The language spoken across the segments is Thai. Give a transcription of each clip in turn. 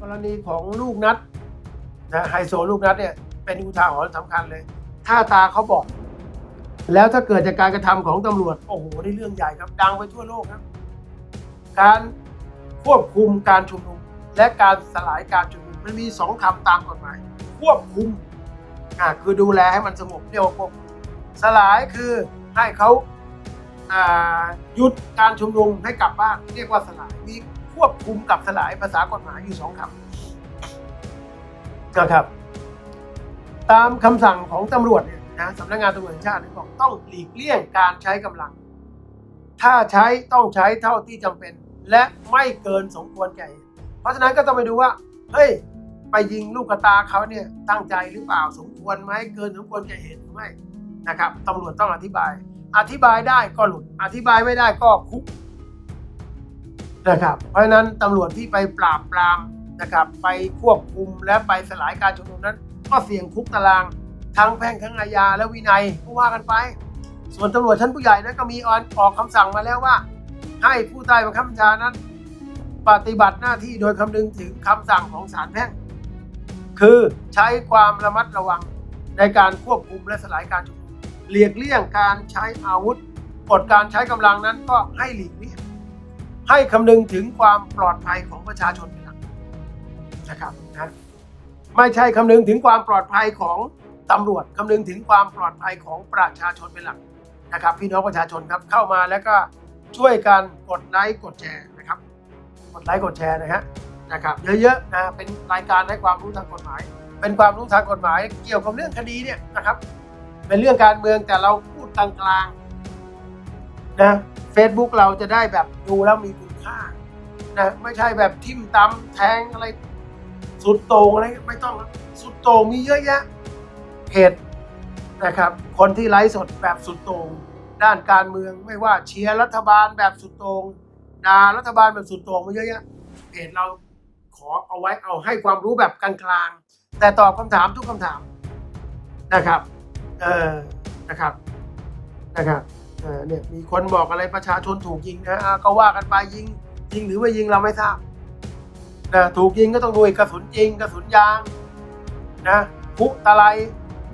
กรณีของลูกนัดนะไฮโซลูกนัดเนี่ยเป็นอุทาหรณ์สำคัญเลย ถ้าตาเขาบอก แล้วถ้าเกิดจากการกระทำของตำรวจ โอ้โหนี่เรื่องใหญ่ครับ ดังไปทั่วโลกครับ การควบคุมการชุมนุมและการสลายการชุมนุมมันมีสองคำตามกฎหมาย ควบคุมอ่าคือดูแลให้มันสงบเรียกว่าควบคุมสลายคือให้เขาอ่าหยุดการชุมนุมให้กลับบ้านเรียกว่าสลายมี ควบคุมกับสลายภาษากฎหมายอยู่สองคำนะครับ ตามคำสั่งของตำรวจเนี่ยนะสำนักงานตำรวจแห่งชาติบอกต้องหลีกเลี่ยงการใช้กำลัง ถ้าใช้ต้องใช้เท่าที่จำเป็น และไม่เกินสมควรแก่เหตุเพราะฉะนั้นก็ต้องไปดูว่าเฮ้ยไปยิงลูกกระตาเขาเนี่ยตั้งใจหรือเปล่าสมควรไหมเกินสมควรแก่เหตุหรือไม่นะครับตำรวจต้องอธิบาย อธิบายได้ก็หลุดอธิบายไม่ได้ก็คุก นะครับ เพราะฉะนั้นตำรวจที่ไปปราบปรามนะครับ ไปควบคุมและไปสลายการชุมนุมนั้น ก็เสี่ยงคุกตารางทั้งแพ่งทั้งอาญาและวินัยก็ว่ากันไป ส่วนตำรวจชั้นผู้ใหญ่นั้นก็มีออนออกคำสั่งมาแล้วว่า ให้ผู้ใต้บังคับบัญชานั้น ปฏิบัติหน้าที่โดยคำนึงถึงคำสั่งของศาลแพ่ง คือใช้ความระมัดระวังในการควบคุมและสลายการชุมนุมหลีกเลี่ยงการใช้อาวุธกฎการใช้กำลังนั้นก็ให้หลีกเลี่ยง ให้คำนึงถึงความปลอดภัยของประชาชนเป็นหลักนะครับนะไม่ใช่คำนึงถึงความปลอดภัยของตำรวจคำนึงถึงความปลอดภัยของประชาชนเป็นหลักนะครับ พี่น้องประชาชนครับเข้ามาแล้วก็ช่วยกันกดไลค์กดแชร์นะครับ กดไลค์กดแชร์นะฮะนะครับ เยอะๆนะเป็นรายการให้ความรู้ทางกฎหมาย เป็นความรู้ทางกฎหมาย เกี่ยวกับเรื่องคดีเนี่ยนะครับ เป็นเรื่องการเมืองแต่เราพูดกลางๆนะ เฟซบุ๊กเราจะได้แบบดูแล้วมีคุณค่านะไม่ใช่แบบทิมตำแทงอะไร สุดโต่งอะไรไม่ต้องสุดโต่งมีเยอะแยะเพจนะครับ คนที่ไลฟ์สดแบบสุดโต่งด้านการเมืองไม่ว่าเชียร์รัฐบาลแบบสุดโต่งด่ารัฐบาลแบบสุดโต่งมาเยอะแยะเพจเราขอเอาไว้เอาให้ความรู้แบบกลางๆแต่ตอบคำถามทุกคำถามนะครับ เออนะครับนะครับ เนี่ยมีคนบอกอะไรประชาชนถูกยิงนะก็ว่ากันไปยิง ยิงหรือไม่ยิงเราไม่ทราบนะถูกยิงก็ต้องดูกระสุนจริงกระสุนยางนะพุตะไล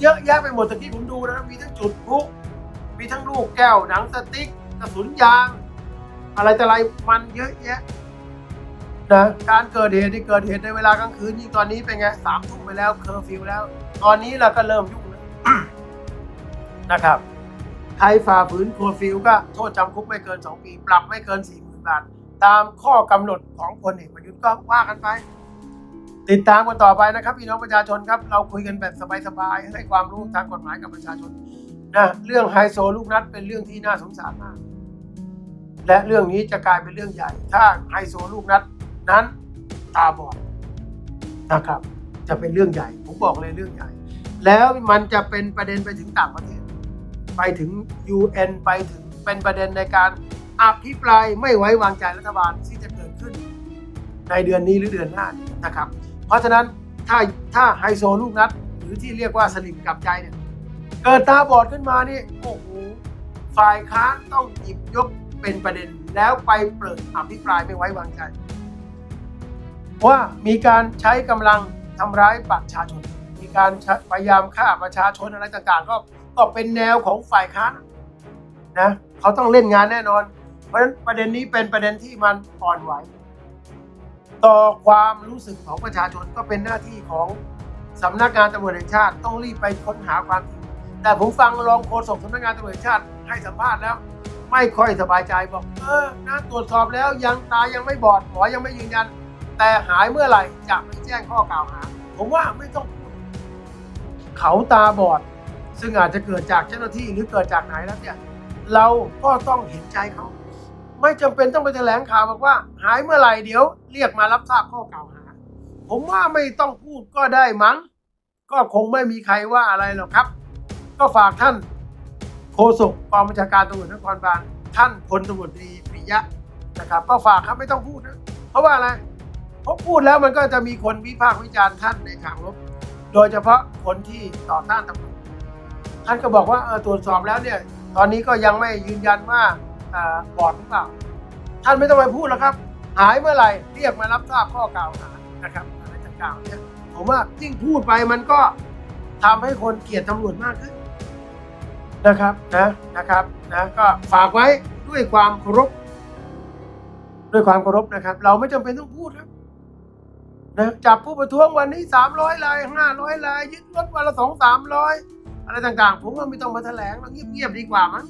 เยอะแยะไปหมดตะกี้ผมดูนะมีทั้งจุดพุมีทั้งลูกแก้วหนังสติ๊กกระสุนยาง อะไรแต่อะไรมันเยอะแยะนะการเกิดเหตุที่เกิดเหตุในเวลากลางคืนยิ่งตอนนี้เป็นไงสามทุ่มไปแล้วเคอร์ฟิวแล้ว ตอนนี้เราก็เริ่มยุ่งแล้วนะครับ ใครฝ่าฝืนคอร์ฟิวก็โทษจำคุกไม่เกิน 2 ปี ปรับไม่เกิน 4 0,000 บาท ตามข้อกำหนดของพลเอกประยุทธ์ก็ว่ากันไป ติดตามกันต่อไปนะครับ พี่น้องประชาชนครับ เราคุยกันแบบสบายๆให้ความรู้ทางกฎหมายกับประชาชนนะเรื่องไฮโซลูกนัดเป็นเรื่องที่น่าสงสารมาก และเรื่องนี้จะกลายเป็นเรื่องใหญ่ ถ้าไฮโซลูกนัดนั้นตาบอดนะครับ จะเป็นเรื่องใหญ่ ผมบอกเลยเรื่องใหญ่ แล้วมันจะเป็นประเด็นไปถึงต่างประเทศ ไปถึง UN ไปถึงเป็นประเด็นในการอภิปรายไม่ไว้วางใจรัฐบาลที่จะเกิดขึ้น ในเดือนนี้หรือเดือนหน้านนะครับ เพราะฉะนั้นถ้าถ้าไฮโซลูกนัด หรือที่เรียกว่าสลิมกับใจเนี่ยเกิดตาบอดขึ้นมานี่โอ้โหฝ่ายค้านต้องหยิบยกเป็นประเด็นแล้วไปเปิดอภิปรายไม่ไว้วางใจ ว่ามีการใช้กำลังทำร้ายประชาชน มีการพยายามฆ่าประชาชนอะไรต่างๆ ก็ ก็เป็นแนวของฝ่ายค้านนะเขาต้องเล่นงานแน่นอน เพราะฉะนั้นประเด็นนี้เป็นประเด็นที่มันอ่อนไหว ต่อความรู้สึกของประชาชนก็เป็นหน้าที่ของสำนักงานตำรวจแห่งชาติต้องรีบไปค้นหาความจริงแต่ผมฟังรองโฆษกสำนักงานตำรวจแห่งชาติให้สัมภาษณ์แล้ว ไม่ค่อยสบายใจบอกเออนะตรวจสอบแล้วยังตายังไม่บอดหมอยังไม่ยืนยัน แต่หายเมื่อไหร่จะไม่แจ้งข้อกล่าวหา ผมว่าไม่ต้องพูดเขาตาบอด ซึ่งอาจจะเกิดจากเจ้าหน้าที่หรือเกิดจากไหนแล้วเนี่ยเราก็ต้องเห็นใจเขาไม่จำเป็นต้องไปแถลงข่าวบอกว่า หายเมื่อไหร่เดี๋ยว เรียกมารับทราบข้อกล่าวหา ผมว่าไม่ต้องพูดก็ได้มั้ง ก็คงไม่มีใครว่าอะไรหรอกครับ ก็ฝากท่านโฆษกกองบัญชาการตำรวจนครบาลท่านพลตำรวจตรีปิยะนะครับ ก็ฝากครับไม่ต้องพูดนะเพราะว่าอะไรเพราะพูดแล้วมันก็จะมีคนวิพากษ์วิจารณ์ท่านในทางลบ โดยเฉพาะคนที่ต่อต้านตำรวจ ท่านก็บอกว่าตรวจสอบแล้วเนี่ย ตอนนี้ก็ยังไม่ยืนยันว่าอ่าบอดหรือเปล่า ท่านไม่ต้องไปพูดแล้วครับ หายเมื่อไหร่เรียกมารับทราบข้อกล่าวหานะครับอะไรต่างๆเนี่ยผมว่ายิ่งพูดไปมันก็ทำให้คนเกลียดตำรวจมากขึ้นนะครับนะนะครับนะก็ฝากไว้ด้วยความเคารพด้วยความเคารพนะครับ เราไม่จำเป็นต้องพูดครับนะจับผู้ประท้วงวันนี้สามร้อยลายห้าร้อยลายยึดรถวันละสองสามร้อย อะไรต่างๆ ผมว่าไม่ต้องมาแถลงแล้วเงียบๆดีกว่ามั้ง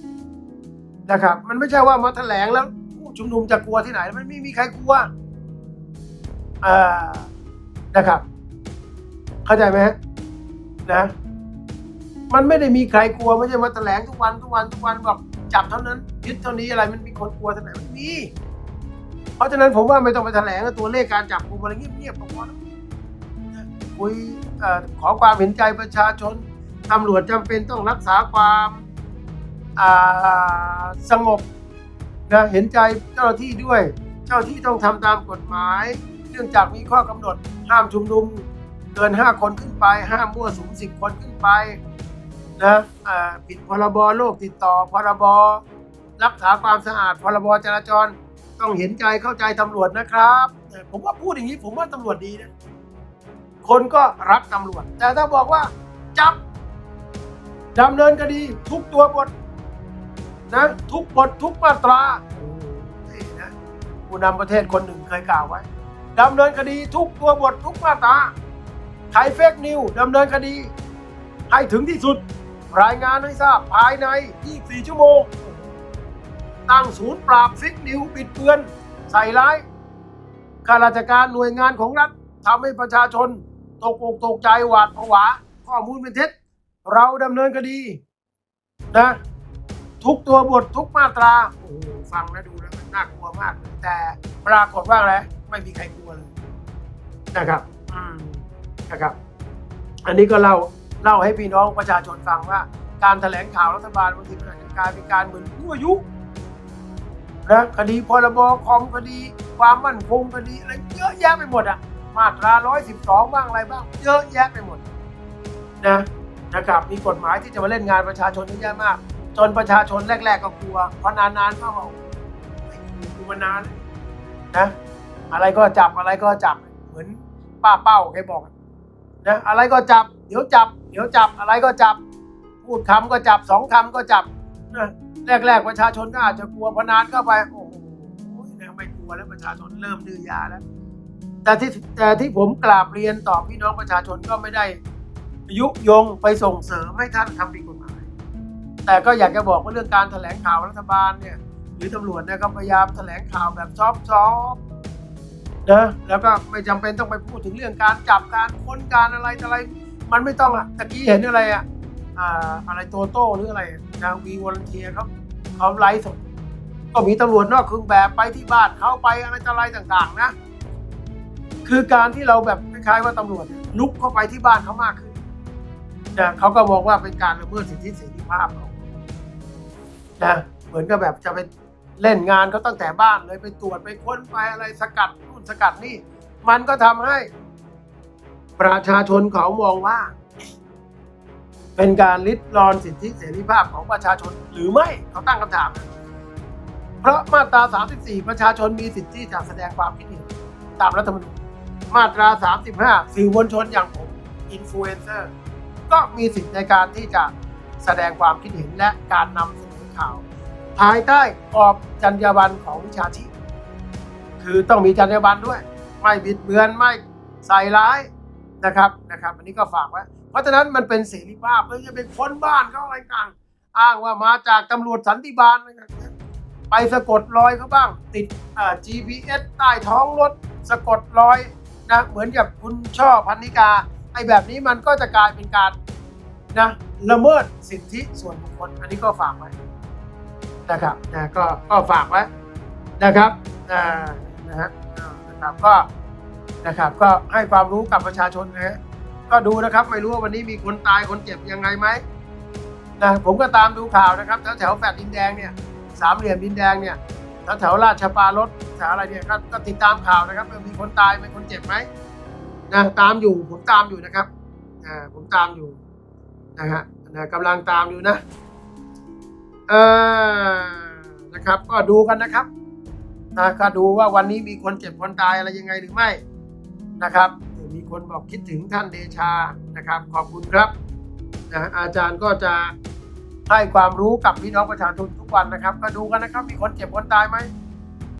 นะครับ มันไม่ใช่ว่ามาแถลงแล้วผู้ชุมนุมจะกลัวที่ไหน มันไม่มีใครกลัวนะครับ เข้าใจไหมนะ มันไม่ได้มีใครกลัวไม่ใช่มาแถลงทุกวันทุกวันทุกวันบอกจับเท่านั้นยึดเท่านี้อะไรมันมีคนกลัวที่ไหนมันมีเพราะฉะนั้นผมว่าไม่ต้องไปแถลงตัวเลขการจับกลุ่มอะไรเงียบๆก็พอแล้วคุยขอความเห็นใจประชาชน ตำรวจจำเป็นต้องรักษาความาสงบนะเห็นใจเจ้าหน้าที่ด้วย เจ้าที่ต้องทำตามกฎหมาย เนื่องจากมีข้อกำหนดห้ามชุมนุมเกิน 5 คนขึ้นไป ห้ามมั่วสุม10 คนขึ้นไปนะผิดพรบโรคติดต่อพรบรักษาความสะอาดพรบจราจรต้องเห็นใจเข้าใจตำรวจนะครับ ผมว่าพูดอย่างนี้ผมว่าตำรวจดีนะ คนก็รักตำรวจ แต่ถ้าบอกว่าจับ ดำเนินคดีทุกตัวบทนะทุกบททุกมาตรานี่นะผู้นำประเทศคนหนึ่งเคยกล่าวไว้ดำเนินคดีทุกตัวบททุกมาตราใครเฟกนิวดำเนินคดี ให้ถึงที่สุด รายงานให้ทราบภายใน 24 ชั่วโมง ตั้งศูนย์ปราบฟิกนิวบิดเบือน ใส่ร้ายข้าราชการหน่วยงานของรัฐทำให้ประชาชน ตกอกตกใจหวาดผวาข้อมูลเป็นเท็จ เราดำเนินคดีนะ ทุกตัวบททุกมาตราโอ้โหฟังแล้วดูแล้วมันน่ากลัวมาก แต่ปรากฏว่าอะไรไม่มีใครกลัวเลยนะครับอืมนะครับ อันนี้ก็เล่าเล่าให้พี่น้องประชาชนฟังว่า การแถลงข่าวรัฐบาลบางทีมันอาจจะกลายเป็นการเหมือนยั่วยุนะคดีพรบคอมคดีความมั่นคงคดีอะไรเยอะแยะไปหมดอะมาตรา112 บ้างอะไรบ้าง เยอะแยะไปหมดนะ นะครับมีกฎหมายที่จะมาเล่นงานประชาชนเยอะแยะมาก จนประชาชนแรก ๆ ก็กลัวพอนานๆก็บอกไม่กลัวมานานนะอะไรก็จับอะไรก็จับเหมือนป้าเป้าแกบอกนะอะไรก็จับเดี๋ยวจับเดี๋ยวจับอะไรก็จับ พูดคำก็จับสองคำก็จับนะแรก ๆ ประชาชนก็อาจจะกลัวพอนานเข้าไปโอ้โหไม่กลัวแล้วประชาชนเริ่มดื้อยาแล้วแต่ที่แต่ที่ผมกราบเรียนต่อพี่น้องประชาชนก็ไม่ได้ ยุยงไปส่งเสริมให้ท่านทำผิดกฎหมาย แต่ก็อยากจะบอกว่าเรื่องการแถลงข่าวรัฐบาลเนี่ยหรือตำรวจเนี่ยก็พยายามแถลงข่าวแบบซอฟต์ๆนะแล้วก็ไม่จำเป็นต้องไปพูดถึงเรื่องการจับการค้นการอะไรอะไร มันไม่ต้องอะตะกี้เห็นอะไรอะอ่าอะไรโตโต้หรืออะไรนาวีวอลเทียเขาเขาไลฟ์สดก็มีตำรวจนอกเครื่องแบบไปที่บ้านเขาไปอะไรอะไรต่าง ๆ นะ คือการที่เราแบบคล้ายๆว่าตำรวจลุกเข้าไปที่บ้านเขามากขึ้น นะเขาก็มองว่าเป็นการละเมิดสิทธิเสรีภาพเขานะเหมือนกับแบบจะไปเล่นงานเขาตั้งแต่บ้านเลยไปตรวจไปค้นไปอะไรสกัดนู่นสกัดนี่ มันก็ทำให้ ประชาชนเขามองว่า เป็นการลิดรอนสิทธิเสรีภาพของประชาชนหรือไม่เขาตั้งคำถาม เพราะมาตรา 34 ประชาชนมีสิทธิจะแสดงความคิดเห็นตามรัฐธรรมนูญมาตรา 35 สื่อมวลชนอย่างผมอินฟลูเอนเซอร์ ก็มีสิทธิในการที่จะแสดงความคิดเห็นและการนำเสนอข่าว ภายใต้กรอบจรรยาบรรณของวิชาชีพ คือต้องมีจรรยาบรรณด้วย ไม่บิดเบือนไม่ใส่ร้ายนะครับนะครับอันนี้ก็ฝากไว้เพราะฉะนั้นมันเป็นเสรีภาพไม่ใช่เป็นคนบ้านเขาอะไรต่างอ้างว่ามาจากตำรวจสันติบาลไปสะกดรอยเขาบ้าง ติดอ่ GPS ใต้ท้องรถสะกดรอยนะเหมือนกับคุณช่อพันนิกาไอ้แบบนี้มันก็จะกลายเป็นการ นะละเมิดสิทธิส่วนบุคคลอันนี้ก็ฝากไว้นะครับนะก็ก็ฝากไว้นะครับอ่านะฮะนะครับก็นะครับก็ให้ความรู้กับประชาชนนะฮะก็ดูนะครับไม่รู้ว่าวันนี้มีคนตายคนเจ็บยังไงไหมนะผมก็ตามดูข่าวนะครับแถวแถวแฟลตดินแดงเนี่ยสามเหลี่ยมดินแดงเนี่ยแถวแถวราชปารถแถวอะไรเนี่ยก็ก็ติดตามข่าวนะครับมีคนตายมีคนเจ็บไหมนะตามอยู่ผมตามอยู่นะครับอ่าผมตามอยู่ นะฮะนะกำลังตามอยู่นะเออนะครับ ก็ดูกันนะครับนะก็ดูว่าวันนี้มีคนเจ็บคนตายอะไรยังไงหรือไม่นะครับ มีคนบอกคิดถึงท่านเดชานะครับ ขอบคุณครับนะอาจารย์ก็จะให้ความรู้กับพี่น้องประชาชนทุกวันนะครับ ก็ดูกันนะครับ มีคนเจ็บคนตายไหม